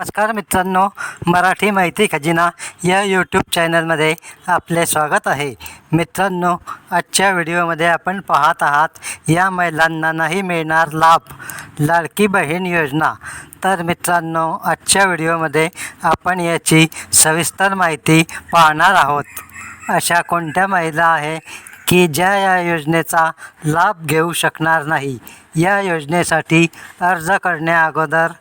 नमस्कार मित्रांनो मराठी माहिती खजिना या यूट्यूब चॅनलमध्ये आपले स्वागत आहे. मित्रांनो आजच्या व्हिडिओमध्ये आपण पाहत आहात या महिलांना नाही मिळणार लाभ लाडकी बहीण योजना. तर मित्रांनो आजच्या व्हिडिओमध्ये आपण याची सविस्तर माहिती पाहणार आहोत. अशा कोणत्या महिला आहे की ज्या या योजनेचा लाभ घेऊ शकणार नाही? या योजनेसाठी अर्ज करण्याअगोदर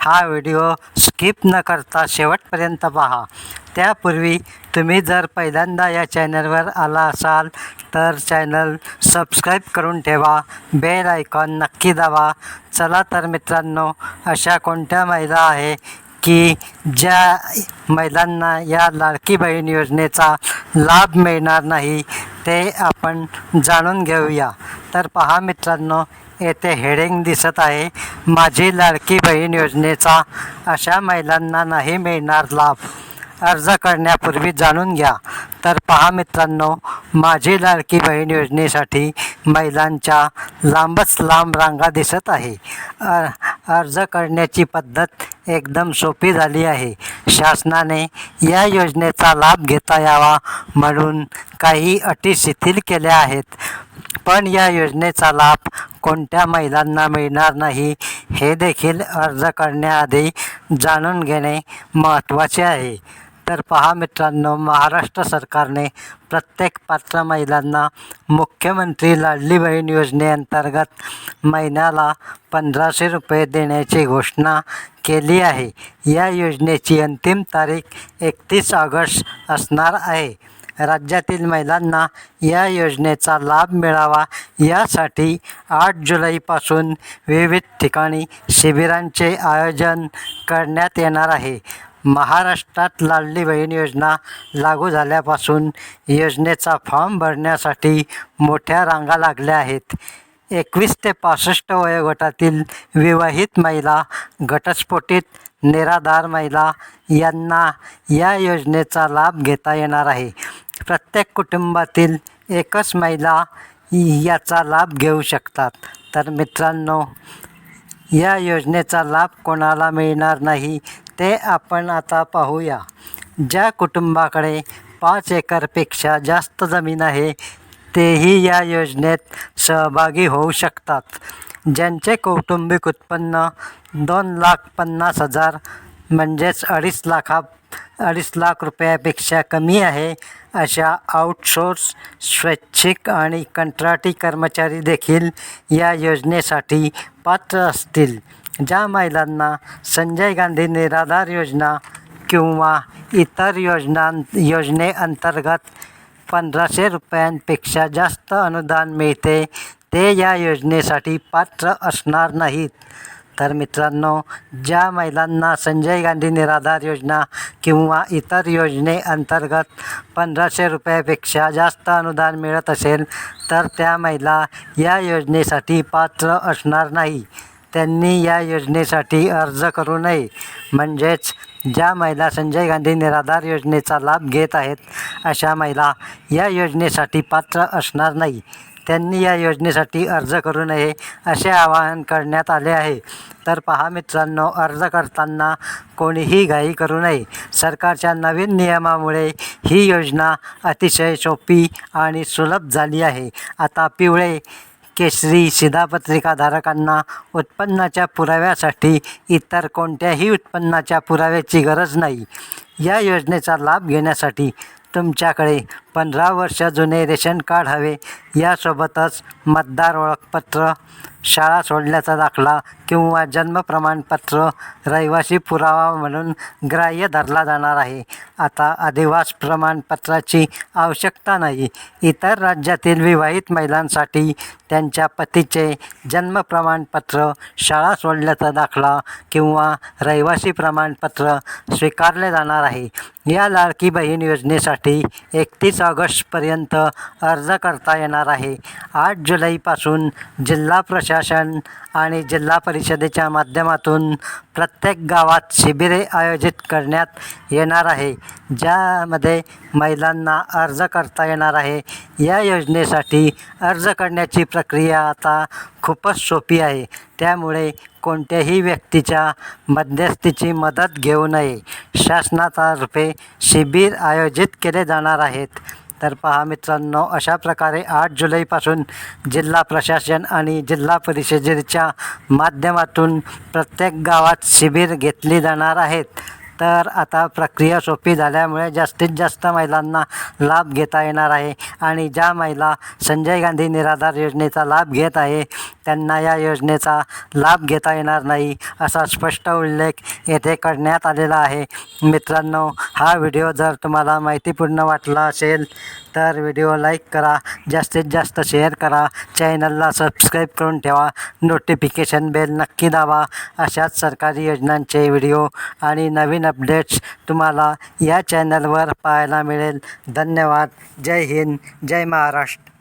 हा व्हिडिओ स्किप न करता शेवटपर्यंत पहा. त्यापूर्वी तुम्ही जर पहिल्यांदा या चॅनलवर आला असाल तर चॅनल सबस्क्राईब करून ठेवा बेल आयकॉन नक्की दाबा. चला तर मित्रांनो अशा कोणत्या महिला आहे की ज्या महिलांना या लाडकी बहीण योजनेचा लाभ मिळणार नाही ते आपण जाणून घेऊया. तर पहा मित्रांनो येथे हेडिंग दिसत आहे माझी लाडकी बहीण योजनेचा अशा महिलांना नाही मिळणार लाभ. अर्ज करण्यापूर्वी जाणून घ्या. तर पहा मित्रांनो माझी लाडकी बहीण योजनेसाठी महिलांच्या लांबच लांब रांगा दिसत आहे. अ अर्ज करण्याची पद्धत एकदम सोपी झाली आहे. शासनाने या योजनेचा लाभ घेता यावा म्हणून काही अटी शिथिल केल्या आहेत. पण या योजनेचा लाभ कोणत्या महिलांना मिळणार नाही हे देखील अर्ज करण्याआधी जाणून घेणे महत्त्वाचे आहे. तर पहा मित्रांनो महाराष्ट्र सरकारने प्रत्येक पात्र महिलांना मुख्यमंत्री लाडली बहीण योजनेअंतर्गत महिन्याला पंधराशे रुपये देण्याची घोषणा केली आहे. या योजनेची अंतिम तारीख एकतीस ऑगस्ट असणार आहे. राज्यातील महिलांना या योजनेचा लाभ मिळावा यासाठी आठ जुलैपासून विविध ठिकाणी शिबिरांचे आयोजन करण्यात येणार आहे. महाराष्ट्रात लाडली बहीण योजना लागू झाल्यापासून योजनेचा फॉर्म भरण्यासाठी मोठ्या रांगा लागल्या आहेत. एकवीस ते पासष्ट वयोगटातील विवाहित महिला घटस्फोटित निराधार महिला यांना या योजनेचा लाभ घेता येणार आहे. प्रत्येक कुटुंबातील एकच महिला याचा लाभ घेऊ शकतात. तर मित्रांनो या योजनेचा लाभ कोणाला मिळणार नाही ते आपण आता पाहूया. ज्या कुटुंबाकडे पाच एकरपेक्षा जास्त जमीन आहे तेही या योजनेत सहभागी होऊ शकतात. ज्यांचे कौटुंबिक उत्पन्न दोन लाख पन्नास हजार म्हणजेच अडीच लाखा अडीच लाख रुपयापेक्षा कमी आहे अशा आउटसोर्स स्वैच्छिक आणि कंत्राटी कर्मचारी देखील या योजनेसाठी पात्र असतील. ज्या महिलांना संजय गांधी निराधार योजना किंवा इतर योजना योजनेअंतर्गत पंधराशे रुपयांपेक्षा जास्त अनुदान मिळते ते या योजनेसाठी पात्र असणार नाहीत. तर मित्रांनो ज्या महिलांना संजय गांधी निराधार योजना किंवा इतर योजनेअंतर्गत पंधराशे रुपयापेक्षा जास्त अनुदान मिळत असेल तर त्या महिला या योजनेसाठी पात्र असणार नाही. त्यांनी या योजनेसाठी अर्ज करू नये. म्हणजेच ज्या महिला संजय गांधी निराधार योजनेचा लाभ घेत आहेत अशा महिला या योजनेसाठी पात्र असणार नाही. त्यांनी या योजनेसाठी अर्ज करू नये असे आवाहन करण्यात आले आहे. तर पहा मित्रांनो अर्ज करताना कोणीही घाई करू नये. सरकारच्या नवीन नियमामुळे ही योजना अतिशय सोपी आणि सुलभ झाली आहे. आता पिवळे केसरी शिधापत्रिकाधारकांना उत्पन्नाच्या पुराव्यासाठी इतर कोणत्याही उत्पन्नाच्या पुराव्याची गरज नाही. या योजनेचा लाभ घेण्यासाठी तुमच्याकडे पंधरा वर्ष जुने रेशन कार्ड हवे. यासोबतच मतदार ओळखपत्र शाळा सोडल्याचा दाखला किंवा जन्म प्रमाणपत्र रहिवासी पुरावा म्हणून ग्राह्य धरला जाणार आहे. आता अधिवास प्रमाणपत्राची आवश्यकता नाही. इतर राज्यातील विवाहित महिलांसाठी त्यांच्या पतीचे जन्म प्रमाणपत्र शाळा सोडल्याचा दाखला किंवा रहिवासी प्रमाणपत्र स्वीकारले जाणार आहे. या लाडकी बहीण योजनेसाठी एकतीस ऑगस्टपर्यंत अर्ज करता येणार आहे. आठ जुलैपासून जिल्हा प्रश प्रशासन आणि जिल्हा परिषदेच्या माध्यमातून प्रत्येक गावात शिबिरे आयोजित करण्यात येणार आहे. ज्यामध्ये महिलांना अर्ज करता येणार आहे. या योजनेसाठी अर्ज करण्याची प्रक्रिया आता खूपच सोपी आहे. त्यामुळे कोणत्याही व्यक्तीच्या मध्यस्थीची मदत घेऊ नये. शासनातर्फे शिबिर आयोजित केले जाणार आहेत. तर पहा मित्रांनो अशा प्रकारे आठ जुलैपासून जिल्हा प्रशासन आणि जिल्हा परिषदेच्या माध्यमातून प्रत्येक गावात शिबिर घेतली जाणार आहेत. तर आता प्रक्रिया सोपी झाल्यामुळे जास्तीत जास्त महिलांना लाभ घेता येणार आहे आणि ज्या महिला संजय गांधी निराधार योजनेचा लाभ घेत आहे त्यांना या योजनेचा लाभ घेता येणार नाही असा स्पष्ट उल्लेख येथे करण्यात आलेला आहे. मित्रांनो हा व्हिडिओ जर तुम्हाला माहितीपूर्ण वाटला असेल तर व्हिडिओ लाईक करा जास्तीत जास्त शेअर करा चॅनलला सबस्क्राईब करून ठेवा नोटिफिकेशन बेल नक्की दाबा. अशाच सरकारी योजनांचे व्हिडिओ आणि नवीन अपडेट्स तुम्हाला या चॅनलवर पाहायला मिळेल. धन्यवाद. जय हिंद. जय महाराष्ट्र.